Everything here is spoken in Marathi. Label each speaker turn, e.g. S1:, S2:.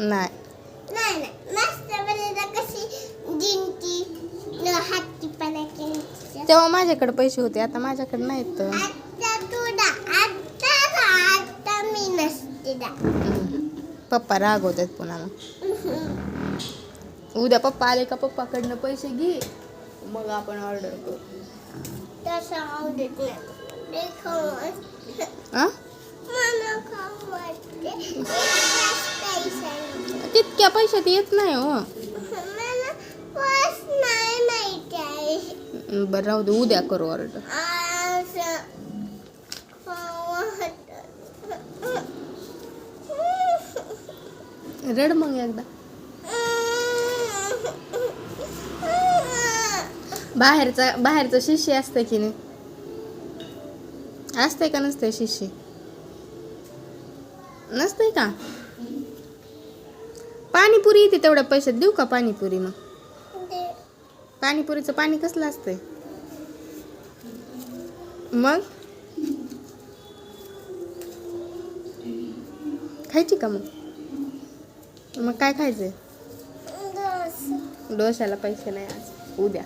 S1: नाही
S2: नाही
S1: तेव्हा माझ्याकडे पैसे होते आता माझ्याकडे नाहीत. पप्पा रागवतात पुन्हा मग उद्या पप्पा आले का पप्पाकडनं पैसे घे मग आपण ऑर्डर करू
S2: पैसा.
S1: तितक्या पैशात येत नाही हो. बरं राहू दे उद्या करू ऑर्डर
S2: वाटतं.
S1: रड मग एकदा. बाहेरचा बाहेरचं शिष्य असतं की नाही? असतंय का नसतंय शिष्य? नसतंय का? पाणीपुरी येते तेवढ्या पैशात देऊ का पाणीपुरी मग? पाणीपुरीचं पाणी कसलं असतंय? मग? खायची का मग? मग काय खायचंय? डोशाला पैसे नाही आज. उद्या.